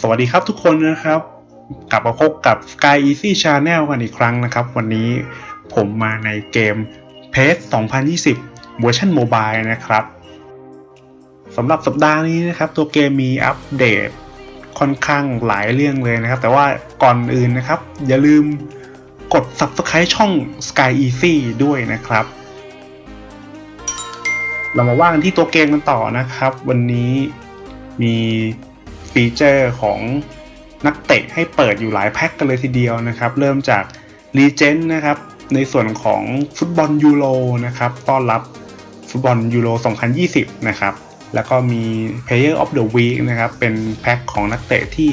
สวัสดีครับทุกคนนะครับ กลับมาพบกับ Sky Easy Channel กันอีกครั้งนะครับ วันนี้ผมมาในเกม PES 2020 เวอร์ชันโมบายนะครับสำหรับสัปดาห์นี้นะครับ ตัวเกมมีอัปเดตค่อนข้างหลายเรื่องเลยนะครับ แต่ว่าก่อนอื่นนะครับ อย่าลืมกด Subscribe ช่อง Sky Easy ด้วยนะครับ เรามาว่ากันที่ตัวเกมกันต่อนะครับ วันนี้มี ฟีเจอร์ของนักเตะให้เปิดอยู่หลายแพ็กกันเลยทีเดียวนะครับ เริ่มจาก r e g e n นะครับ ในส่วนของฟุตบอลยูโรนะครับต้อนรับฟุตบอลยูโร 2020 นะครับ แล้วก็มี Player of the Week นะครับ เป็นแพ็กของนักเตะที่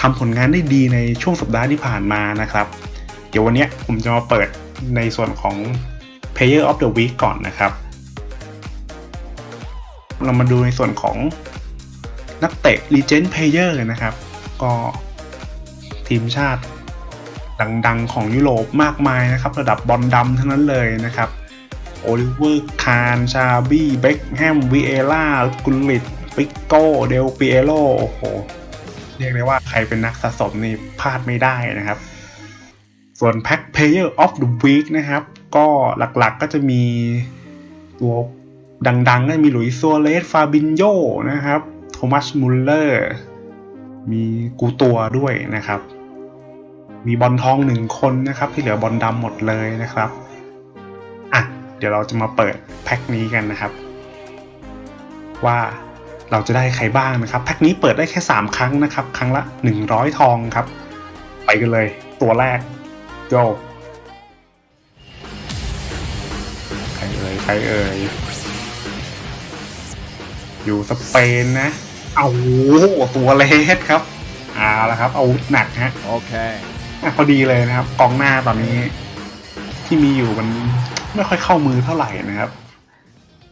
ทำผลงานได้ดีในช่วงสัปดาห์ที่ผ่านมานะครับ เดี๋ยววันนี้ผมจะมาเปิดในส่วนของ Player of the Week ก่อนนะครับ เรามาดูในส่วนของ นักเตะ Legend Player นะครับ ก็ทีมชาติดังๆของยุโรปมากมายนะครับ ระดับบอลดำทั้งนั้นเลยนะครับโอลิเวอร์คารชาบี้เบ็คแฮมวีเอล่ากุลิตปิโก้เดลปิเอโลโอ้โหเรียกได้ว่าใครเป็นนักสะสมนี่พลาดไม่ได้นะครับ ส่วนแพ็ค Player of the Week นะครับ ก็หลักๆก็จะมีตัวดังๆก็มีหลุยส์ซัวเรสฟาบินโยนะครับ โทมัสมุลเลอร์ มีกูตัวด้วยนะครับ มีบอลทองหนึ่งคนนะครับ ที่เหลือบอลดำหมดเลยนะครับอะเดี๋ยวเราจะมาเปิดแพ็คนี้กันนะครับ ว่าเราจะได้ใครบ้างนะครับ แพ็คนี้เปิดได้แค่ 3 ครั้งนะครับ ครั้งละ 100 ทองครับ ไปกันเลย ตัวแรก go ใครเอ่ยใครเอ่ย อยู่สเปนนะ เอาโอ้โหตัวเลสครับเอาละครับเอาหนักฮะ Okay. อะพอดีเลยนะครับ กองหน้าตอนนี้ ที่มีอยู่มันไม่ค่อยเข้ามือเท่าไหร่นะครับ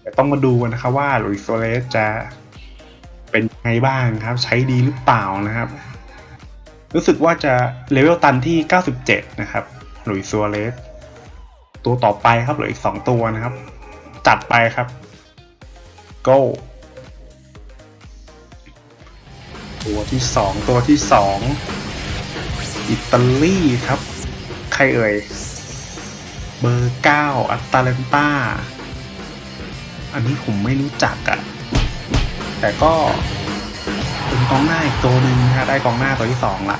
แต่ต้องมาดูกันนะครับว่าหลุยส์โซเลสจะเป็นไงบ้างครับ ใช้ดีหรือเปล่านะครับ รู้สึกว่าจะเลเวลตันที่ 97 นะครับหลุยส์โซเลสตัวต่อไปครับเหลืออีก 2 ตัวนะครับ จัดไปครับ go ตัวที่สองตัวที่สองอิตาลีครับ ใครเอ่ย เบอร์เก้าอัตแลนตาอันนี้ผมไม่รู้จักอะแต่ก็เป็นกองหน้าอีกตัวหนึ่งนะฮะได้กองหน้าตัวที่สองละ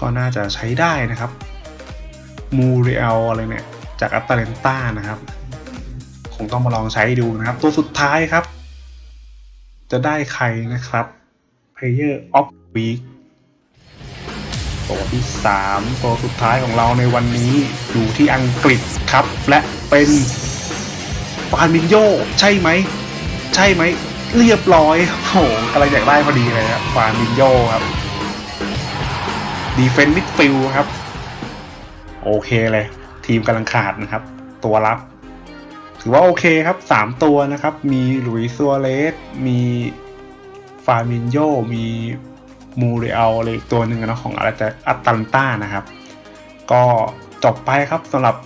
ก็น่าจะใช้ได้นะครับ มูเรียลอะไรเนี่ย จากอัตแลนตานะครับ คงต้องมาลองใช้ดูนะครับ ตัวสุดท้ายครับ จะได้ใครนะครับ Player of Week ตัวที่ 3 ตัวสุดท้ายของเราในวันนี้อยู่ที่อังกฤษครับ และเป็นฟานมินโยใช่ไหม ใช่ไหม เรียบร้อยโอ้โหกำลังอยากได้พอดีเลยครับฟานมินโยครับดีเฟน s ์มิดฟิลครับ โอเคเลย ทีมกำลังขาดนะครับ ตัวรับ ถือว่าโอเคครับ 3 ตัวนะครับ มีหลุยซัวเรสมี ฟามินโยมีมูเรอัลอะไรอีกตัวหนึ่งนะของอาจจะอัตตันต้านะครับ ก็จบไปครับสำหรับ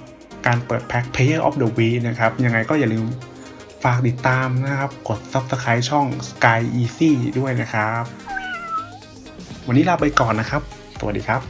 การเปิดแพ็ค Player of the Week นะครับ ยังไงก็อย่าลืมฝากติดตามนะครับ กด Subscribe ช่อง Sky Easy ด้วยนะครับ วันนี้ลาไปก่อนนะครับ สวัสดีครับ